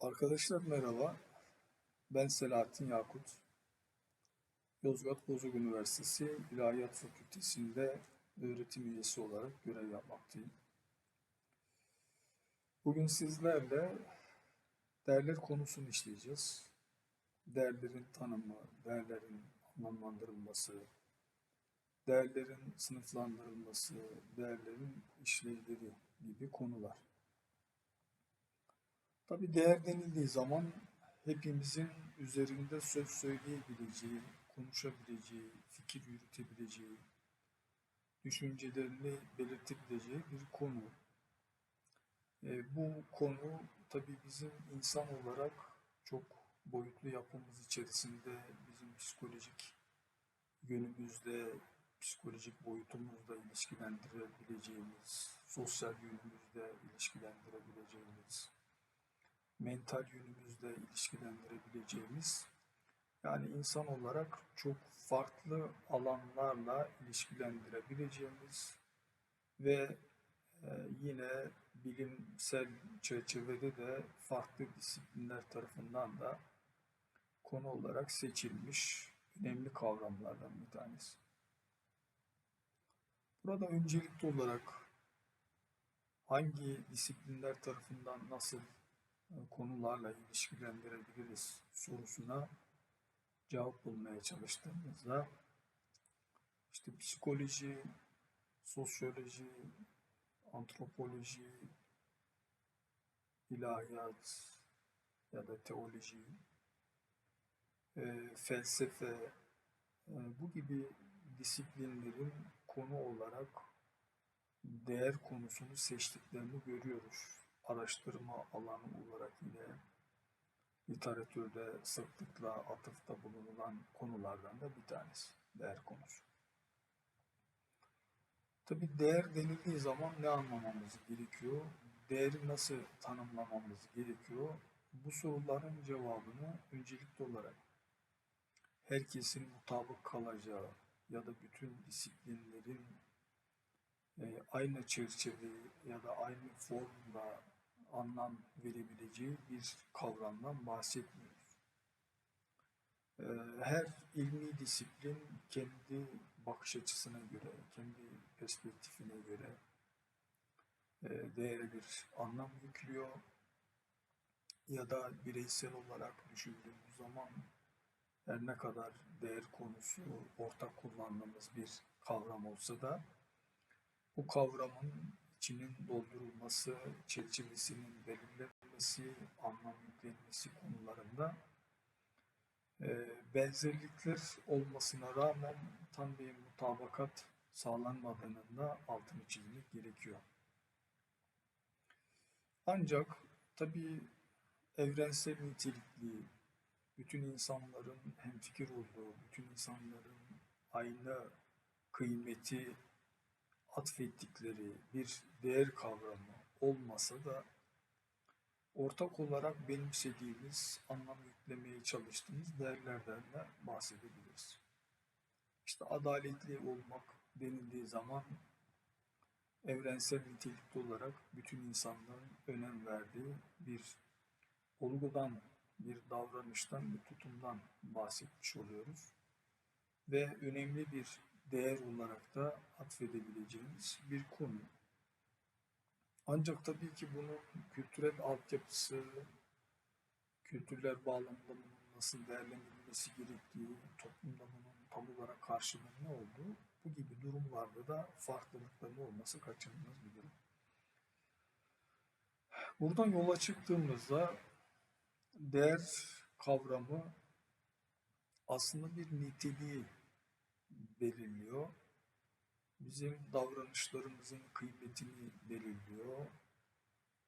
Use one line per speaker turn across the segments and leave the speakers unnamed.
Arkadaşlar merhaba. Ben Selahattin Yakut. Yozgat Bozok Üniversitesi İlahiyat Fakültesi'nde öğretim üyesi olarak görev yapmaktayım. Bugün sizlerle değerler konusunu işleyeceğiz. Değerlerin tanımı, değerlerin anlamlandırılması, değerlerin sınıflandırılması, değerlerin işlevleri gibi konular. Tabii değer denildiği zaman hepimizin üzerinde söz söyleyebileceği, konuşabileceği, fikir yürütebileceği, düşüncelerini belirtebileceği bir konu. E, bu konu tabii bizim insan olarak çok boyutlu yapımız içerisinde bizim psikolojik yönümüzde, psikolojik boyutumuzda ilişkilendirebileceğimiz, sosyal yönümüzde ilişkilendirebileceğimiz, mental yönümüzle ilişkilendirebileceğimiz yani insan olarak çok farklı alanlarla ilişkilendirebileceğimiz ve e, yine bilimsel çerçevede de farklı disiplinler tarafından da konu olarak seçilmiş önemli kavramlardan bir tanesi. Burada öncelikli olarak hangi disiplinler tarafından nasıl konularla ilişkilendirebiliriz sorusuna cevap bulmaya çalıştığımızda işte psikoloji, sosyoloji, antropoloji, ilahiyat ya da teoloji, e, felsefe e, bu gibi disiplinlerin konu olarak değer konusunu seçtiklerini görüyoruz araştırma alanı olarak yine literatürde sıklıkla atıfta bulunan konulardan da bir tanesi. Değer konusu. Tabi değer denildiği zaman ne anlamamız gerekiyor? Değeri nasıl tanımlamamız gerekiyor? Bu soruların cevabını öncelikli olarak herkesin mutabık kalacağı ya da bütün disiplinlerin e, aynı çerçeve ya da aynı formda anlam verebileceği bir kavramdan bahsetmiyoruz. Ee, her ilmi disiplin kendi bakış açısına göre, kendi perspektifine göre e, değerli bir anlam yüklüyor. Ya da bireysel olarak düşündüğümüz zaman her ne kadar değer konusu ortak kullandığımız bir kavram olsa da bu kavramın içinin doldurulması, çerçevesinin belirlenmesi, anlam yüklenmesi konularında e, benzerlikler olmasına rağmen tam bir mutabakat sağlanmadığının da altını çizmek gerekiyor. Ancak tabi evrensel nitelikli, bütün insanların hemfikir olduğu, bütün insanların aynı kıymeti atfettikleri bir değer kavramı olmasa da ortak olarak benimsediğimiz, anlam yüklemeye çalıştığımız değerlerden de bahsedebiliriz. İşte adaletli olmak denildiği zaman evrensel nitelikli olarak bütün insanların önem verdiği bir olgudan, bir davranıştan, bir tutumdan bahsetmiş oluyoruz. Ve önemli bir değer olarak da atfedebileceğimiz bir konu. Ancak tabii ki bunun kültürel altyapısı, kültürler bağlamında bunun nasıl değerlendirilmesi gerektiği, toplumda bunun tam olarak karşılığı ne olduğu, bu gibi durumlarda da farklılıkların olması kaçınılmaz bir durum. Buradan yola çıktığımızda değer kavramı aslında bir niteliği belirliyor. Bizim davranışlarımızın kıymetini belirliyor.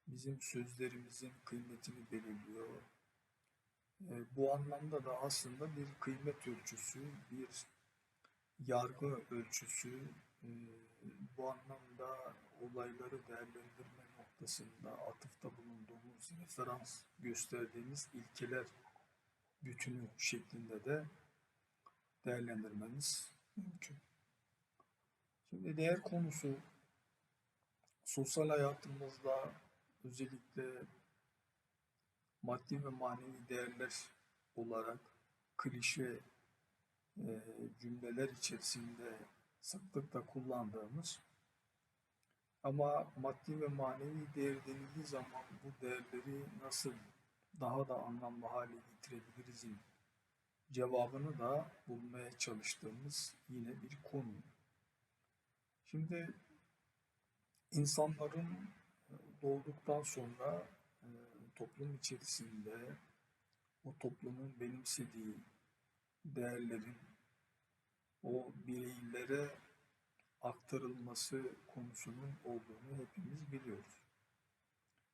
Bizim sözlerimizin kıymetini belirliyor. E, bu anlamda da aslında bir kıymet ölçüsü, bir yargı ölçüsü, e, bu anlamda olayları değerlendirme noktasında atıfta bulunduğumuz referans gösterdiğimiz ilkeler bütünü şeklinde de değerlendirmemiz. Şimdi değer konusu sosyal hayatımızda özellikle maddi ve manevi değerler olarak klişe e, cümleler içerisinde sıklıkla kullandığımız ama maddi ve manevi değer denildiği zaman bu değerleri nasıl daha da anlamlı hale getirebilirizin cevabını da bulmaya çalıştığımız yine bir konu. Şimdi insanların doğduktan sonra e, toplum içerisinde o toplumun benimsediği değerlerin o bireylere aktarılması konusunun olduğunu hepimiz biliyoruz.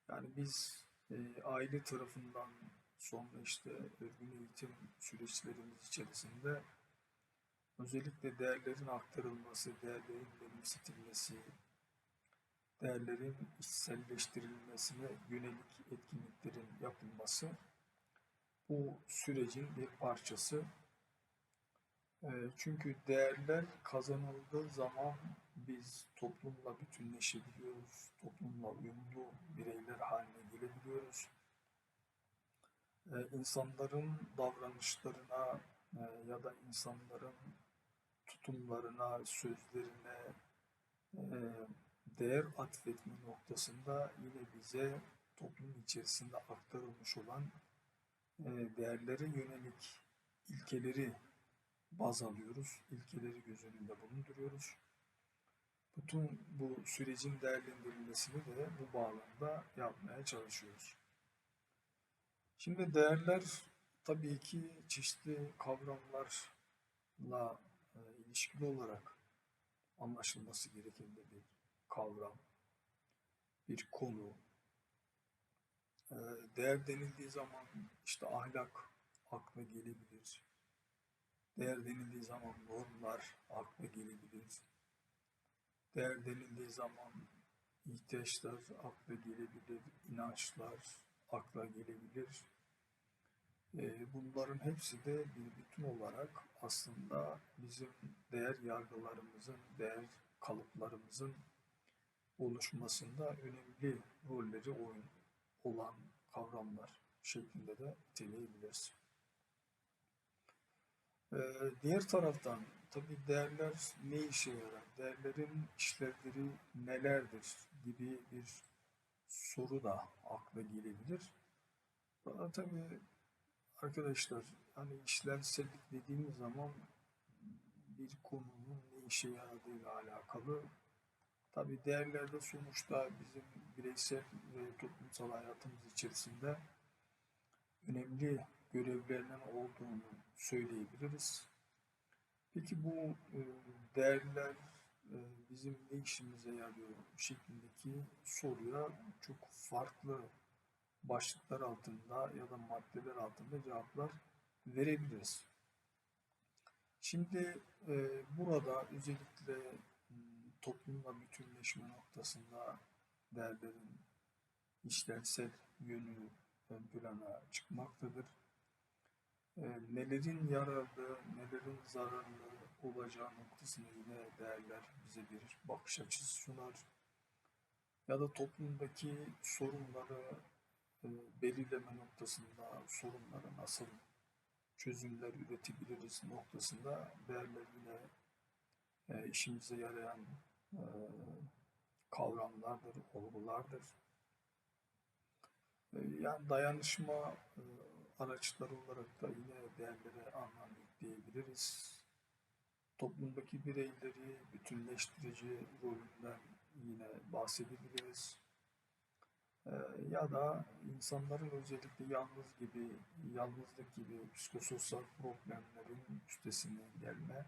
Yani biz e, aile tarafından sonra işte örgün eğitim süreçlerimiz içerisinde özellikle değerlerin aktarılması, değerlerin benimsetilmesi, değerlerin içselleştirilmesine yönelik etkinliklerin yapılması bu sürecin bir parçası. E, çünkü değerler kazanıldığı zaman biz toplumla bütünleşebiliyoruz, toplumla uyumlu bireyler haline gelebiliyoruz. E, insanların davranışlarına e, ya da insanların tutumlarına, sözlerine değer atfetme noktasında yine bize toplum içerisinde aktarılmış olan değerlere yönelik ilkeleri baz alıyoruz, ilkeleri göz önünde bulunduruyoruz. Bütün bu sürecin değerlendirilmesini de bu bağlamda yapmaya çalışıyoruz. Şimdi değerler tabii ki çeşitli kavramlarla e, ilişkili olarak anlaşılması gereken de bir kavram, bir konu. E, değer denildiği zaman işte ahlak akla gelebilir. Değer denildiği zaman normlar akla gelebilir. Değer denildiği zaman ihtiyaçlar akla gelebilir, inançlar akla gelebilir. Ee, bunların hepsi de bir bütün olarak aslında bizim değer yargılarımızın, değer kalıplarımızın oluşmasında önemli rolleri oyun olan kavramlar şeklinde de niteleyebiliriz. Ee, diğer taraftan tabi değerler ne işe yarar? Değerlerin işlevleri nelerdir gibi bir soru da akla gelebilir. Bana tabi arkadaşlar hani işlevsellik dediğimiz zaman bir konunun ne işe yaradığıyla alakalı. Tabi değerlerde sonuçta bizim bireysel ve toplumsal hayatımız içerisinde önemli görevlerinin olduğunu söyleyebiliriz. Peki bu e, değerler e, bizim ne işimize yarıyor şeklindeki soruya çok farklı başlıklar altında ya da maddeler altında cevaplar verebiliriz. Şimdi e, burada özellikle toplumla bütünleşme noktasında değerlerin işlevsel yönü ön plana çıkmaktadır. E, nelerin yararlı, nelerin zararlı olacağı noktasında yine değerler bize bir bakış açısı sunar. Ya da toplumdaki sorunları belirleme noktasında sorunları nasıl çözümler üretebiliriz noktasında değerler yine e, işimize yarayan e, kavramlardır, olgulardır. E, yani dayanışma e, araçları olarak da yine değerlere anlam yükleyebiliriz. Toplumdaki bireyleri bütünleştirici rolünden yine bahsedebiliriz. Ee, ya da insanların özellikle yalnız gibi, yalnızlık gibi psikososyal problemlerin üstesinden gelme,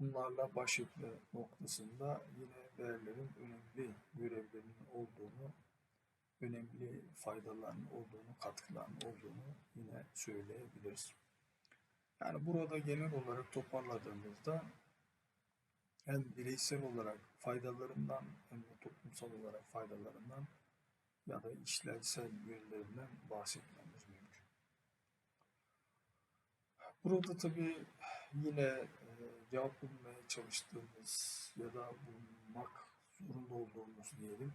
bunlarla baş etme noktasında yine değerlerin önemli görevlerinin olduğunu önemli faydaların olduğunu, katkıların olduğunu yine söyleyebiliriz. Yani burada genel olarak toparladığımızda hem bireysel olarak faydalarından hem de toplumsal olarak faydalarından ya da işlevsel yönlerinden bahsetmemiz mümkün. Burada tabii yine e, cevap bulmaya çalıştığımız ya da bulmak zorunda olduğumuz diyelim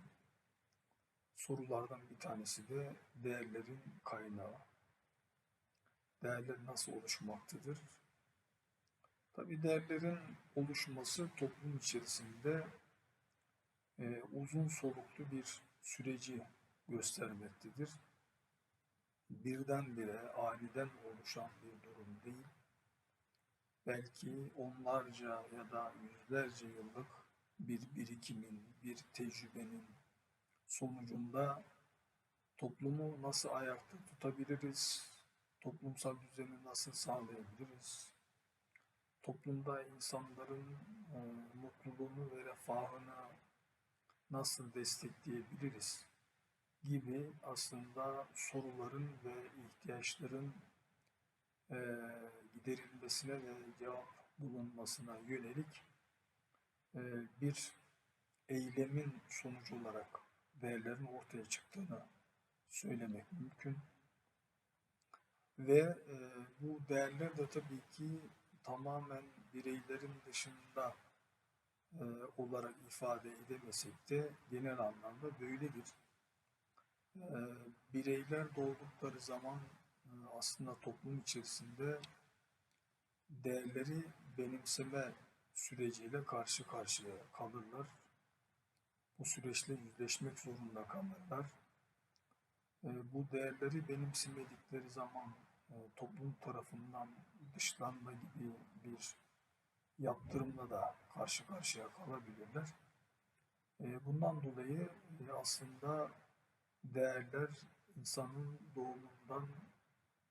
sorulardan bir tanesi de değerlerin kaynağı. Değerler nasıl oluşmaktadır? Tabii değerlerin oluşması toplum içerisinde e, uzun soluklu bir süreci göstermektedir. Birdenbire aniden oluşan bir durum değil. Belki onlarca ya da yüzlerce yıllık bir birikimin, bir tecrübenin sonucunda toplumu nasıl ayakta tutabiliriz, toplumsal düzeni nasıl sağlayabiliriz, toplumda insanların e, mutluluğunu ve refahını nasıl destekleyebiliriz gibi aslında soruların ve ihtiyaçların e, giderilmesine ve cevap bulunmasına yönelik e, bir eylemin sonucu olarak değerlerin ortaya çıktığını söylemek mümkün. Ve e, bu değerler de tabii ki tamamen bireylerin dışında e, olarak ifade edemesek de genel anlamda böyledir. E, bireyler doğdukları zaman e, aslında toplum içerisinde değerleri benimseme süreciyle karşı karşıya kalırlar. Bu süreçle yüzleşmek zorunda kalırlar. E, bu değerleri benimsemedikleri zaman e, toplum tarafından dışlanma gibi bir yaptırımla da karşı karşıya kalabilirler. E, bundan dolayı e, aslında değerler insanın doğumundan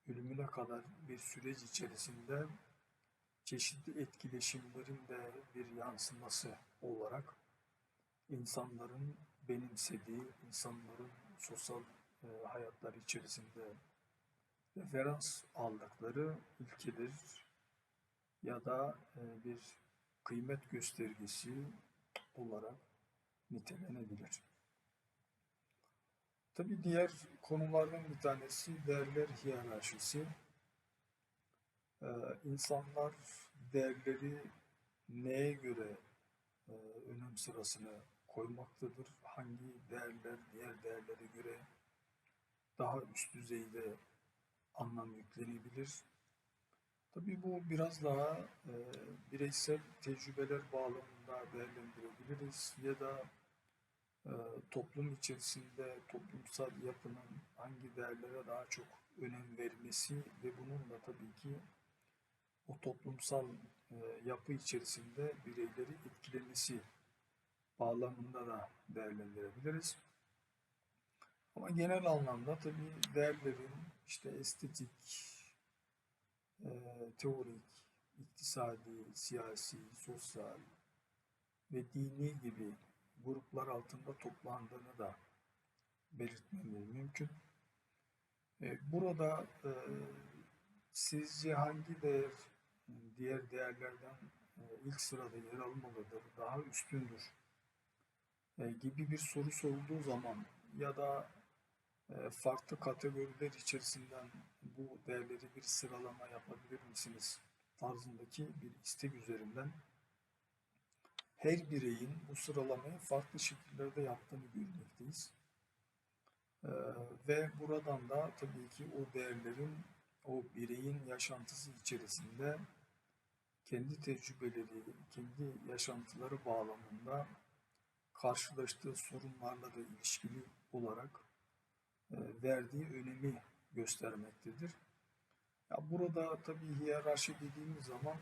ölümüne kadar bir süreç içerisinde çeşitli etkileşimlerin de bir yansıması olarak insanların benimsediği, insanların sosyal e, hayatları içerisinde referans aldıkları ilkedir ya da e, bir kıymet göstergesi olarak nitelenebilir. Tabi diğer konulardan bir tanesi değerler hiyerarşisi. Ee, insanlar değerleri neye göre e, önem sırasına koymaktadır? Hangi değerler diğer değerlere göre daha üst düzeyde anlam yüklenebilir? Tabii bu biraz daha e, bireysel tecrübeler bağlamında değerlendirebiliriz ya da toplum içerisinde toplumsal yapının hangi değerlere daha çok önem vermesi ve bunun da tabii ki o toplumsal e, yapı içerisinde bireyleri etkilemesi bağlamında da değerlendirebiliriz. Ama genel anlamda tabii değerlerin işte estetik, e, teorik, iktisadi, siyasi, sosyal ve dini gibi gruplar altında toplandığını da belirtmemiz mümkün. E, burada e, sizce hangi değer diğer değerlerden e, ilk sırada yer almalıdır, daha üstündür gibi bir soru sorulduğu zaman ya da farklı kategoriler içerisinden bu değerleri bir sıralama yapabilir misiniz tarzındaki bir istek üzerinden her bireyin bu sıralamayı farklı şekillerde yaptığını görmekteyiz. Ee, ve buradan da tabii ki o değerlerin o bireyin yaşantısı içerisinde kendi tecrübeleri, kendi yaşantıları bağlamında karşılaştığı sorunlarla da ilişkili olarak e, verdiği önemi göstermektedir. Ya burada tabii hiyerarşi dediğimiz zaman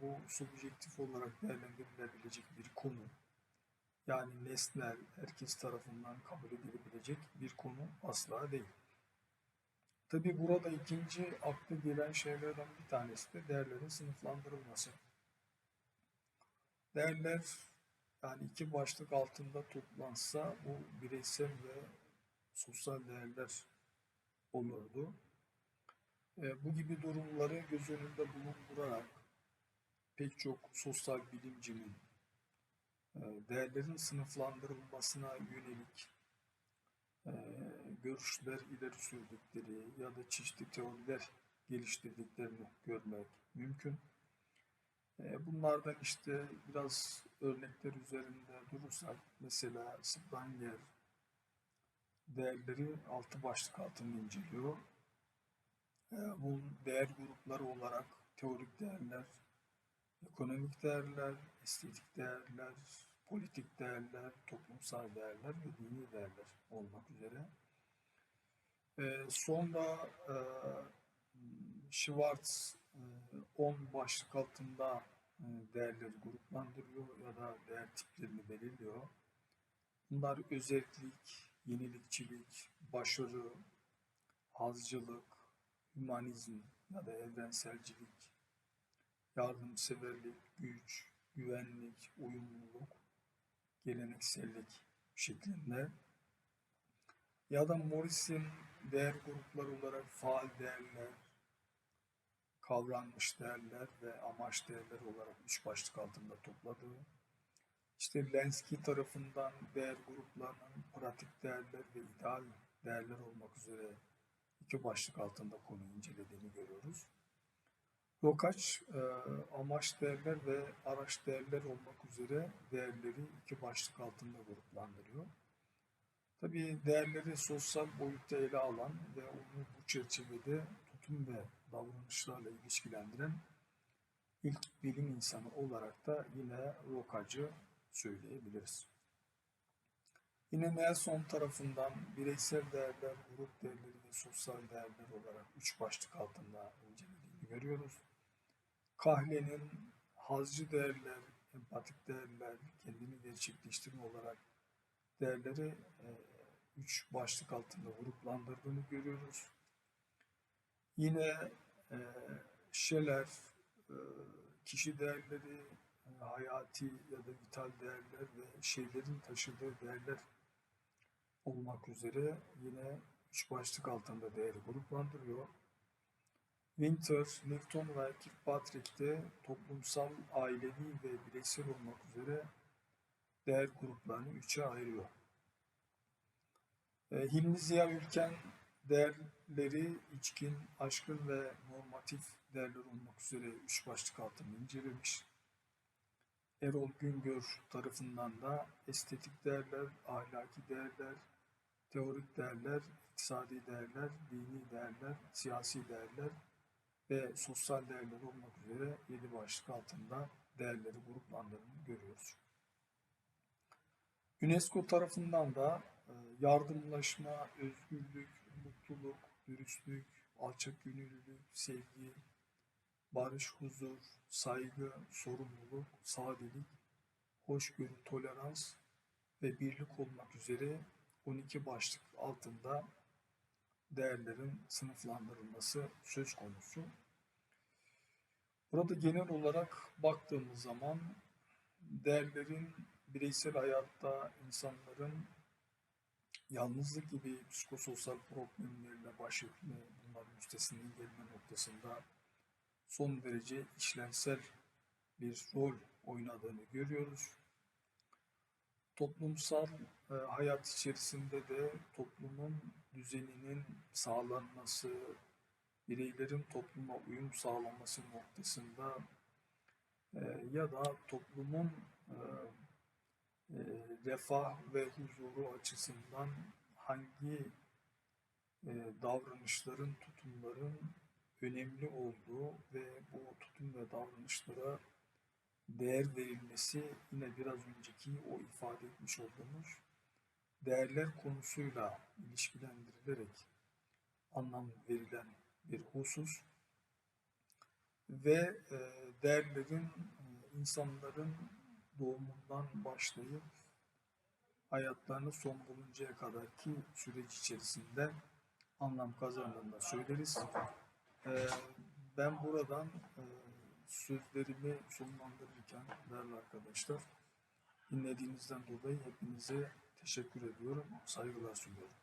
bu subjektif olarak değerlendirilebilecek bir konu. Yani nesnel, herkes tarafından kabul edilebilecek bir konu asla değil. Tabii burada ikinci aklı gelen şeylerden bir tanesi de değerlerin sınıflandırılması. Değerler yani iki başlık altında toplansa bu bireysel ve sosyal değerler olurdu. E, bu gibi durumları göz önünde bulundurarak pek çok sosyal bilimcinin e, değerlerin sınıflandırılmasına yönelik e, görüşler ileri sürdükleri ya da çeşitli teoriler geliştirdiklerini görmek mümkün. E, bunlardan işte biraz örnekler üzerinde durursak mesela Spranger, değerleri altı başlık altında inceliyor. Ee, Bu değer grupları olarak teorik değerler, ekonomik değerler, estetik değerler, politik değerler, toplumsal değerler ve dini değerler olmak üzere. Ee, Sonra e, Schwartz e, 10 başlık altında e, değerleri gruplandırıyor ya da değer tiplerini belirliyor. Bunlar özellik, yenilikçilik, başarı, hazcılık, hümanizm ya da evrenselcilik, yardımseverlik, güç, güvenlik, uyumluluk, geleneksellik şeklinde. Ya da Morris'in değer grupları olarak faal değerler, kavranmış değerler ve amaç değerler olarak üç başlık altında topladığı, işte Lenski tarafından değer gruplarının pratik değerler ve ideal değerler olmak üzere iki başlık altında konuyu incelediğini görüyoruz. Rokaç e, amaç değerler ve araç değerler olmak üzere değerleri iki başlık altında gruplandırıyor. Tabii değerleri sosyal boyutta ele alan ve onu bu çerçevede tutum ve davranışlarla ilişkilendiren ilk bilim insanı olarak da yine Rokacı söyleyebiliriz. Yine Nelson tarafından bireysel değerler, grup değerleri ve sosyal değerler olarak üç başlık altında incelediğini görüyoruz. Kahle'nin hazcı değerler, empatik değerler, kendini gerçekleştirme olarak değerleri e, üç başlık altında gruplandırdığını görüyoruz. Yine e, Scheller e, kişi değerleri, e, hayati ya da vital değerler ve şeylerin taşıdığı değerler olmak üzere yine üç başlık altında değeri gruplandırıyor. Winter, Newton ve Kirkpatrick'te toplumsal, ailevi ve bireysel olmak üzere değer gruplarını üçe ayırıyor. E, Hilmi Ziya Ülken değerleri içkin, aşkın ve normatif değerler olmak üzere üç başlık altında incelemiş. Erol Güngör tarafından da estetik değerler, ahlaki değerler, teorik değerler, iktisadi değerler, dini değerler, siyasi değerler ve sosyal değerler olmak üzere yedi başlık altında değerleri gruplandırdığını görüyoruz. UNESCO tarafından da e, yardımlaşma, özgürlük, mutluluk, dürüstlük, alçak gönüllülük, sevgi, barış, huzur, saygı, sorumluluk, sadelik, hoşgörü, tolerans ve birlik olmak üzere 12 başlık altında değerlerin sınıflandırılması söz konusu. Burada genel olarak baktığımız zaman değerlerin bireysel hayatta insanların yalnızlık gibi psikososyal problemlerle baş etme, bunların üstesinden gelme noktasında son derece işlevsel bir rol oynadığını görüyoruz. Toplumsal e, hayat içerisinde de toplumun düzeninin sağlanması, bireylerin topluma uyum sağlaması noktasında e, ya da toplumun e, e, refah ve huzuru açısından hangi e, davranışların, tutumların önemli olduğu ve bu tutum ve davranışlara değer verilmesi yine biraz önceki o ifade etmiş olduğumuz değerler konusuyla ilişkilendirilerek anlam verilen bir husus ve e, değerlerin e, insanların doğumundan başlayıp hayatlarını son buluncaya kadarki süreç içerisinde anlam kazandığını da söyleriz. Ee, ben buradan e, sözlerimi sonlandırırken değerli arkadaşlar dinlediğinizden dolayı hepinize teşekkür ediyorum. Saygılar sunuyorum.